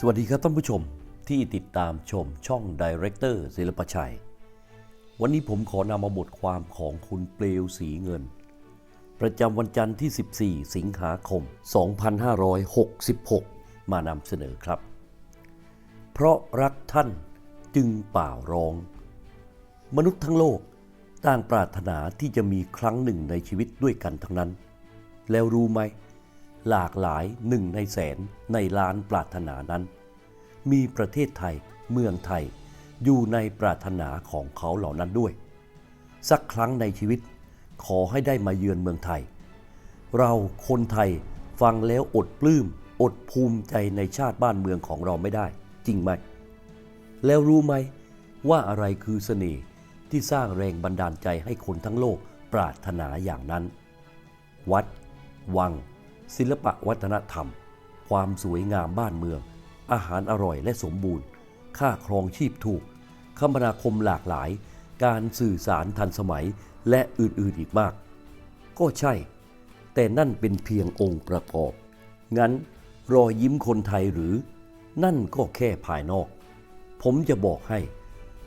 สวัสดีครับท่านผู้ชมที่ติดตามชมช่องดีเรคเตอร์ศิลปชัย วันนี้ผมขอนำมาบทความของคุณเปลวสีเงิน ประจำวันจันทร์ที่ 14 สิงหาคม 2566 มานำเสนอครับ เพราะรักท่านจึงป่าร้อง มนุษย์ทั้งโลกต่างปรารถนาที่จะมีครั้งหนึ่งในชีวิตด้วยกันทั้งนั้น แล้วรู้ไหม หลากหลายหนึ่งในแสนในล้านปรารถนานั้น มีประเทศไทยเมืองไทยอยู่ในปรารถนาของเขาเหล่านั้นด้วย สักครั้งในชีวิตขอให้ได้มาเยือนเมืองไทย เราคนไทยฟังแล้วอดปลื้ม อดภูมิใจในชาติบ้านเมืองของเราไม่ได้ จริงไหม แล้วรู้ไหมว่าอะไรคือเสน่ห์ที่สร้างแรงบันดาลใจให้คนทั้งโลกปรารถนาอย่างนั้น วัด วัง ศิลปะวัฒนธรรม ความสวยงามบ้านเมือง อาหารอร่อยและสมบูรณ์ ค่าครองชีพถูก คมนาคมหลากหลาย การสื่อสารทันสมัยและอื่นๆอีกมาก ก็ใช่ แต่นั่นเป็นเพียงองค์ประกอบ งั้นรอยยิ้มคนไทยหรือ นั่นก็แค่ภายนอก ผมจะบอกให้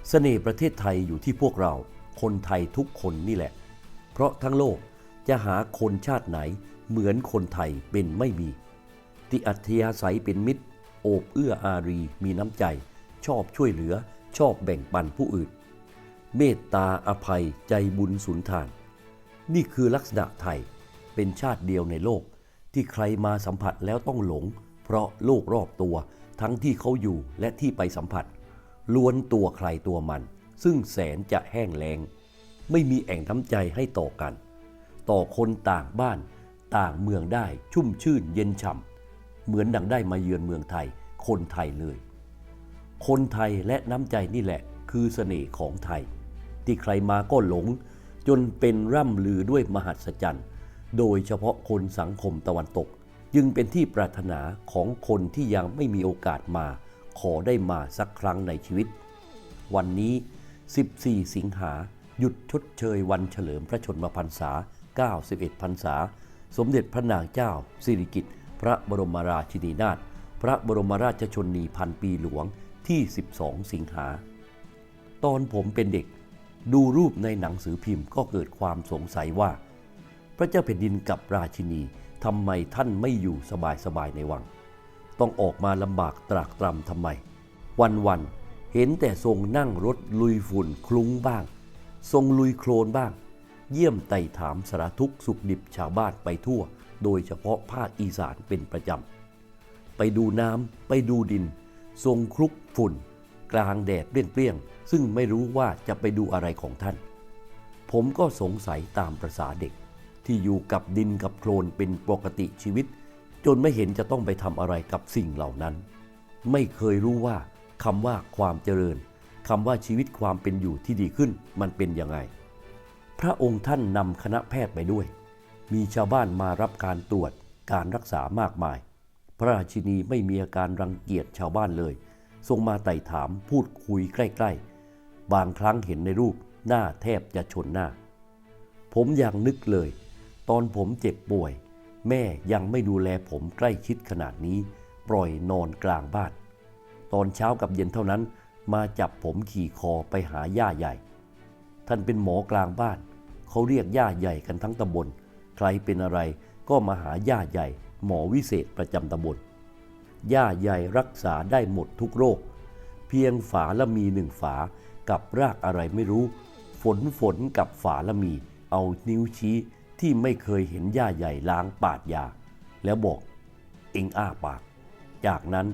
เสน่ห์ประเทศไทยอยู่ที่พวกเรา คนไทยทุกคนนี่แหละ เพราะทั้งโลก จะหาคนชาติไหนเหมือนคนไทยเป็นไม่มี ที่อัธยาศัยเป็นมิตร โอบเอื้ออารีมีน้ำใจ ชอบช่วยเหลือ ชอบแบ่งปันผู้อื่น เมตตาอภัยใจบุญสุนทาน นี่คือลักษณะไทยเป็นชาติเดียวในโลก ที่ใครมาสัมผัสแล้วต้องหลง เพราะโลกรอบตัวทั้งที่เขาอยู่และที่ไปสัมผัส ล้วนตัวใครตัวมัน ซึ่งแสนจะแห้งแล้ง ไม่มีแอ่งน้ำใจให้ต่อกัน ต่อคนต่างบ้าน ต่างเมืองได้ชุ่มชื่นเย็นฉ่ำเหมือนดังได้มาเยือนเมืองไทย คนไทยเลย คนไทยและน้ำใจนี่แหละ คือเสน่ห์ของไทย ที่ใครมาก็หลง จนเป็นร่ำลือด้วยมหัศจรรย์ โดยเฉพาะคนสังคมตะวันตก จึงเป็นที่ปรารถนาของคนที่ยังไม่มีโอกาสมา ขอได้มาสักครั้งในชีวิต วันนี้ 14 สิงหาหยุดชดเชยวันเฉลิมพระชนมพรรษา 91พรรษา สมเด็จพระนางเจ้า สิริกิติ์พระบรมราชินีนาถพระบรมราชชนนีพันปีหลวงที่ 12 สิงหา ตอนผมเป็นเด็กดูรูปในหนังสือพิมพ์ก็เกิดความสงสัยว่า พระเจ้าแผ่นดินกับราชินีทำไมท่านไม่อยู่สบายๆในวัง ต้องออกมาลำบากตรากตรำทำไม วันๆเห็นแต่ทรงนั่งรถลุยฝุ่นคลุ้งบ้าง ทรงลุยโคลนบ้าง เยี่ยมไต่ถามสารทุกสุขดิบชาวบ้านไปทั่ว โดยเฉพาะภาคอีสานเป็นประจำ ไปดูน้ำไปดูดิน ทรงคลุกฝุ่น กลางแดดเปรี้ยงๆ ซึ่งไม่รู้ว่าจะไปดูอะไรของท่าน ผมก็สงสัยตามประษาเด็ก ที่อยู่กับดินกับโคลนเป็นปกติชีวิต จนไม่เห็นจะต้องไปทำอะไรกับสิ่งเหล่านั้น ไม่เคยรู้ว่าคำว่าความเจริญคำว่าชีวิตความเป็นอยู่ที่ดีขึ้นมันเป็นยังไง พระองค์ท่านนำคณะแพทย์ไปด้วย มีชาวบ้านมารับการตรวจการรักษามากมาย พระราชินีไม่มีอาการรังเกียจชาวบ้านเลย ทรงมาไต่ถามพูดคุยใกล้ๆ บางครั้งเห็นในรูปหน้าแทบจะชนหน้า ผมยังนึกเลย ตอนผมเจ็บป่วย แม่ยังไม่ดูแลผมใกล้ชิดขนาดนี้ ปล่อยนอนกลางบ้าน ตอนเช้ากับเย็นเท่านั้นมาจับผมขี่คอไปหาย่าใหญ่ ท่านเป็นหมอกลางบ้าน เขาเรียกย่าใหญ่กันทั้งตำบล ใครเป็นอะไรก็มาหาย่าใหญ่ หมอวิเศษประจำตำบล ย่าใหญ่รักษาได้หมดทุกโรค เพียงฝาละมีหนึ่งฝากับรากอะไรไม่รู้ ฝนฝนกับฝาละมี เอานิ้วชี้ที่ไม่เคยเห็นย่าใหญ่ล้างปาดยา แล้วบอกเอ็งอ้าปาก จากนั้น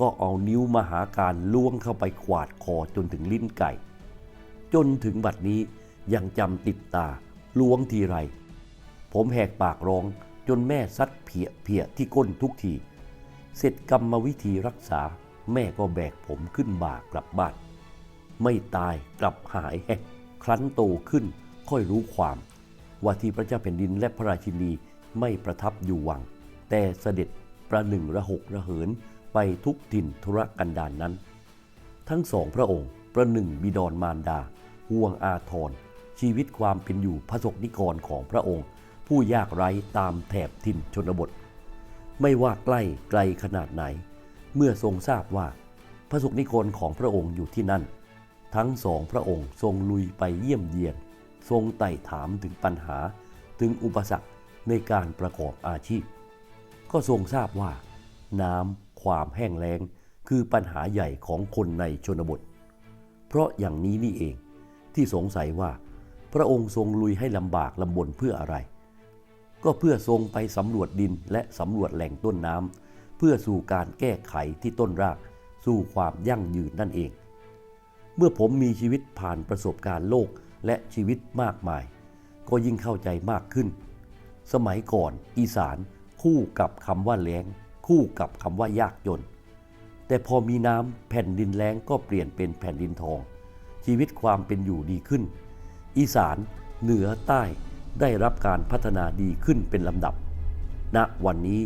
ก็เอานิ้วมหาการล้วงเข้าไปขวาดคอจนถึงลิ้นไก่ จนถึงบัดนี้ยังจำติดตา ล้วงทีไร ผมแหกปากร้องจนแม่ซัดเพียเพียที่ก้นทุกที เสร็จกรรมวิธีรักษาแม่ก็แบกผมขึ้นบ่ากลับบ้าน ไม่ตายกลับหายแฮะครั้นโตขึ้นค่อยรู้ความ ว่าที่พระเจ้าแผ่นดินและพระราชินีไม่ประทับอยู่วัง แต่เสด็จประหนึ่งระหกระเหินไปทุกถิ่นธุรกันดารนนั้น ทั้งสองพระองค์ประหนึ่งบิดรมารดาห่วงอาทร ชีวิตความเป็นอยู่พระสกนิกรของพระองค์ ผู้ยากไร้ตามแถบถิ่นชนบท ไม่ว่าใกล้ไกลขนาดไหน เมื่อทรงทราบว่าพระสุนิกรของพระองค์อยู่ที่นั่น ทั้งสองพระองค์ทรงลุยไปเยี่ยมเยียน ทรงไต่ถามถึงปัญหาถึงอุปสรรคในการประกอบอาชีพ ก็ทรงทราบว่า น้ำความแห้งแล้งคือปัญหาใหญ่ของคนในชนบท เพราะอย่างนี้นี่เองที่สงสัยว่า พระองค์ทรงลุยให้ลำบากลำบนเพื่ออะไร ก็เพื่อทรงไปสำรวจดินและสำรวจแหล่งต้นน้ำเพื่อสู่การแก้ไขที่ต้นราก สู่ความยั่งยืนนั่นเอง เมื่อผมมีชีวิตผ่านประสบการณ์โลกและชีวิตมากมาย ก็ยิ่งเข้าใจมากขึ้น สมัยก่อนอีสานคู่กับคำว่าแล้ง คู่กับคำว่ายากจน แต่พอมีน้ำแผ่นดินแล้งก็เปลี่ยนเป็นแผ่นดินทอง ชีวิตความเป็นอยู่ดีขึ้น อีสาน เหนือใต้ได้รับการพัฒนาดีขึ้นเป็นลำดับ ณวันนี้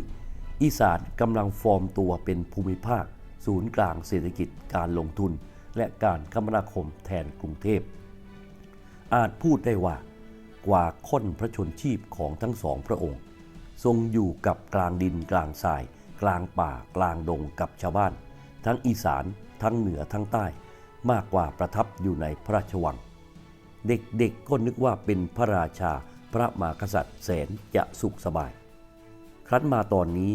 อีสานกำลังฟอร์มตัวเป็นภูมิภาค ศูนย์กลางเศรษฐกิจการลงทุน และการคมนาคมแทนกรุงเทพ อาจพูดได้ว่ากว่าค้นพระชนชีพของทั้งสองพระองค์ ทรงอยู่กับกลางดินกลางทราย กลางป่ากลางดงกับชาวบ้าน ทั้งอีสานทั้งเหนือทั้งใต้ มากกว่าประทับอยู่ในพระราชวัง เด็กๆก็นึกว่าเป็นพระราชาพระมหากษัตริย์แสนจะสุขสบาย ครั้นมาตอนนี้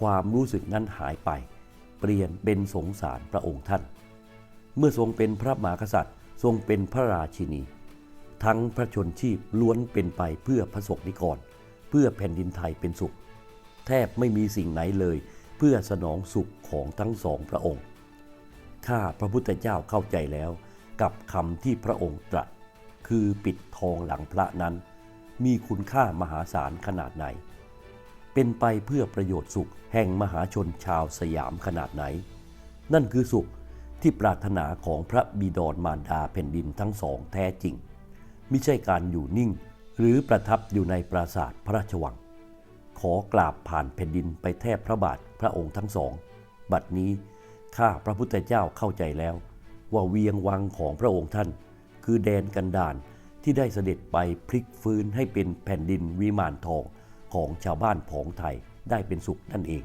ความรู้สึกนั้นหายไป เปลี่ยนเป็นสงสารพระองค์ท่าน เมื่อทรงเป็นพระมหากษัตริย์ทรงเป็นพระราชินี ทั้งพระชนชีพล้วนเป็นไปเพื่อพระสกนิกร เพื่อแผ่นดินไทยเป็นสุข แทบไม่มีสิ่งไหนเลย เพื่อสนองสุขของทั้งสองพระองค์ข้าพระพุทธเจ้าเข้าใจแล้วกับคำที่พระองค์ตรัส คือปิดทองหลังพระนั้น มีคุณค่ามหาศาลขนาดไหน เป็นไปเพื่อประโยชน์สุขแห่งมหาชนชาวสยามขนาดไหน นั่นคือสุขที่ปรารถนาของพระบิดรมารดาแผ่นดินทั้งสองแท้จริง ไม่ใช่การอยู่นิ่งหรือประทับอยู่ในปราสาทพระราชวัง ขอกราบผ่านแผ่นดินไปแทบพระบาทพระองค์ทั้งสอง บัดนี้ข้าพระพุทธเจ้าเข้าใจแล้ว ว่าเวียงวังของพระองค์ท่าน คือแดนกันดานที่ได้เสด็จไปพลิกฟื้นให้เป็นแผ่นดินวิมานทองของชาวบ้านผองไทยได้เป็นสุขนั่นเอง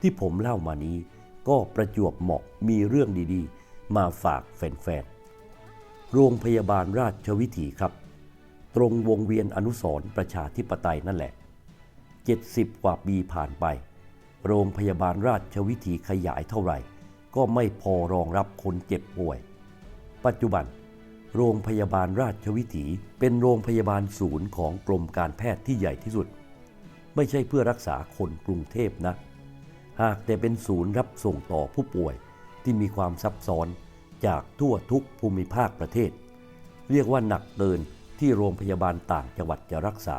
ที่ผมเล่ามานี้ก็ประจวบเหมาะมีเรื่องดีๆ มาฝากแฟนๆ โรงพยาบาลราชวิถีครับ ตรงวงเวียนอนุสร์ประชาธิปไตยนั่นแหละ 70 กว่าปีผ่านไป โรงพยาบาลราชวิถีขยายเท่าไหร่ ก็ไม่พอรองรับคนเจ็บป่วย ปัจจุบัน โรงพยาบาลราชวิถี เป็นโรงพยาบาลศูนย์ของกรมการแพทย์ที่ใหญ่ที่สุด ไม่ใช่เพื่อรักษาคนกรุงเทพนะ หากแต่เป็นศูนย์รับส่งต่อผู้ป่วยที่มีความซับซ้อนจากทั่วทุกภูมิภาคประเทศ เรียกว่าหนักเกินที่โรงพยาบาลต่างจังหวัดจะรักษา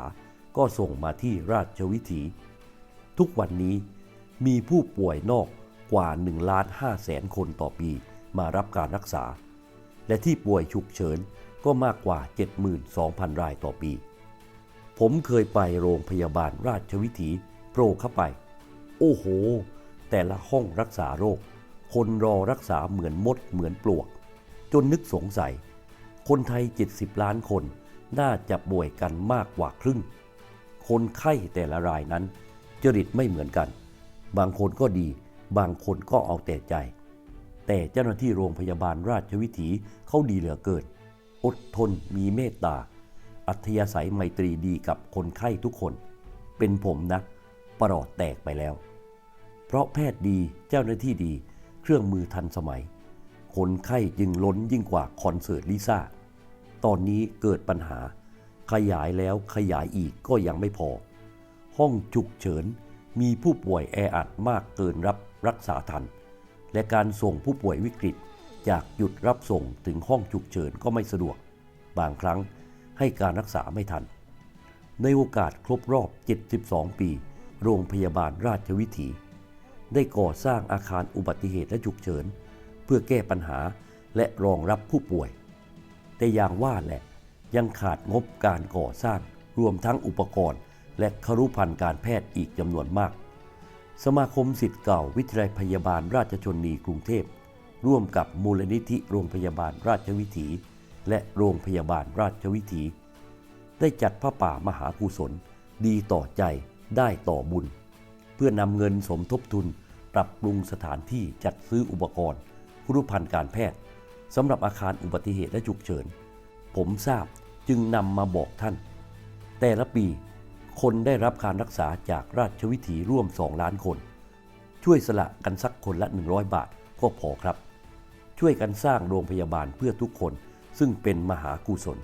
ก็ส่งมาที่ราชวิถี ทุกวันนี้มีผู้ป่วยนอกกว่า1ล้าน5แสนคนต่อปีมารับการรักษา และที่ป่วยฉุกเฉินก็มากกว่า 72,000 รายต่อปี ผมเคยไปโรงพยาบาลราชวิถีโผล่เข้าไป โอ้โห แต่ละห้องรักษาโรค คนรอรักษาเหมือนมดเหมือนปลวก จนนึกสงสัย คนไทย 70 ล้านคนน่าจะป่วยกันมากกว่าครึ่ง คนไข้แต่ละรายนั้น จริตไม่เหมือนกัน บางคนก็ดี บางคนก็เอาแต่ใจ แต่เจ้าหน้าที่โรงพยาบาลราชวิถีเขาดีเหลือเกิน อดทนมีเมตตา อัธยาศัยไมตรีดีกับคนไข้ทุกคน เป็นผมนะ ประหลอดแตกไปแล้ว เพราะแพทย์ดีเจ้าหน้าที่ดี เครื่องมือทันสมัย คนไข้จึงล้นยิ่งกว่าคอนเสิร์ตลิซ่า ตอนนี้เกิดปัญหา ขยายแล้วขยายอีกก็ยังไม่พอ ห้องฉุกเฉินมีผู้ป่วยแออัดมากเกินรับรักษาทัน และการส่งผู้ป่วยวิกฤตจากหยุดรับส่งถึงห้องฉุกเฉินก็ไม่สะดวก บางครั้งให้การรักษาไม่ทัน ในโอกาสครบรอบ 72 ปี โรงพยาบาลราชวิถี ได้ก่อสร้างอาคารอุบัติเหตุและฉุกเฉิน เพื่อแก้ปัญหาและรองรับผู้ป่วย แต่อย่างว่าแหละยังขาดงบการก่อสร้างรวมทั้งอุปกรณ์ และครุพันธ์การแพทย์อีกจำนวนมาก สมาคมสิทธิ์เก่าวิทยาลัยพยาบาลราชชนนีกรุงเทพ ร่วมกับมูลนิธิโรงพยาบาลราชวิถี และโรงพยาบาลราชวิถี ได้จัดพระป่ามหากุศล ดีต่อใจได้ต่อบุญ เพื่อนำเงินสมทบทุน ปรับปรุงสถานที่จัดซื้ออุปกรณ์คุรุภัณฑ์การแพทย์สำหรับอาคารอุบัติเหตุและฉุกเฉิน ผมทราบจึงนำมาบอกท่าน แต่ละปี คนได้รับการรักษาจากราชวิถีร่วม 2 ล้านคน ช่วยสละกันสักคนละ 100 บาทก็พอครับ ช่วยกันสร้างโรงพยาบาลเพื่อทุกคนซึ่งเป็นมหากุศล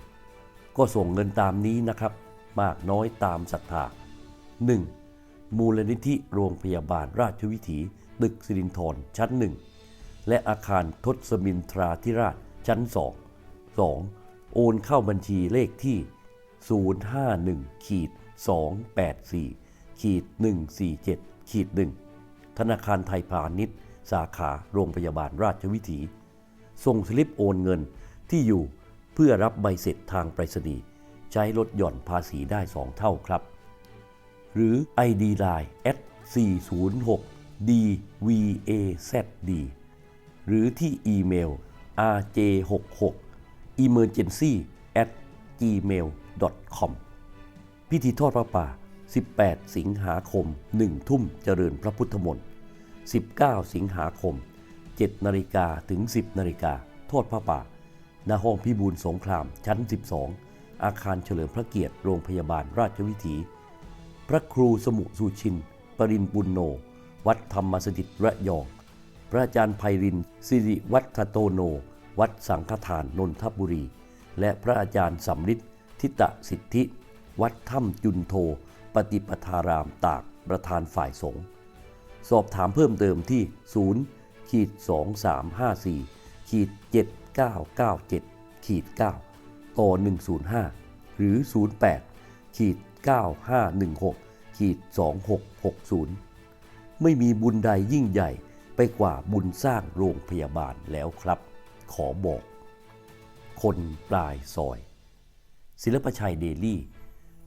ก็ส่งเงินตามนี้นะครับ มากน้อยตามศรัทธา 1. มูลนิธิโรงพยาบาลราชวิถีตึกสิรินธรชั้นหนึ่งและอาคารทศมินทราธิราชชั้นสอง 2. โอนเข้าบัญชีเลขที่ 051ขีด 284ขีด147ขีด1ธนาคารไทยพาณิชย์ สาขาโรงพยาบาลราชวิถี ส่งสลิปโอนเงินที่อยู่เพื่อรับใบเสร็จทางไปรษณีย์ใช้ลดหย่อนภาษีได้ 2 เท่าครับ หรือ ID Line at 406 dvazd หรือที่อีเมล rj66 emergency at gmail com พิธีทอดพระป่า 18 สิงหาคม 1 ทุ่มเจริญพระพุทธมนต์ 19 สิงหาคม 7 นาฬิกาถึง 10 นาฬิกาทอดพระป่า ณ ห้องพิบูลสงครามชั้น 12 อาคารเฉลิมพระเกียรติโรงพยาบาลราชวิถี พระครูสมุสุชิน ปรินปุณโน วัดธรรมสถิตระยอง พระอาจารย์ไพรินสิริวัฒโตโน วัดสังฆทานนนทบุรี และพระอาจารย์สำริดทิตสิทธิ วัดถ้ำจุนโท ปฏิปทารามตากประธานฝ่ายสงฆ์สอบถามเพิ่มเติมที่ 0 ขีด 2354 ขีด 7997 ขีด 9 ต่อ 105 หรือ 08 ขีด 9516 ขีด 2660 ไม่มีบุญใดยิ่งใหญ่ไปกว่าบุญสร้างโรงพยาบาลแล้วครับ ขอบอก คนปลายซอย ศิลปชัยเดลี่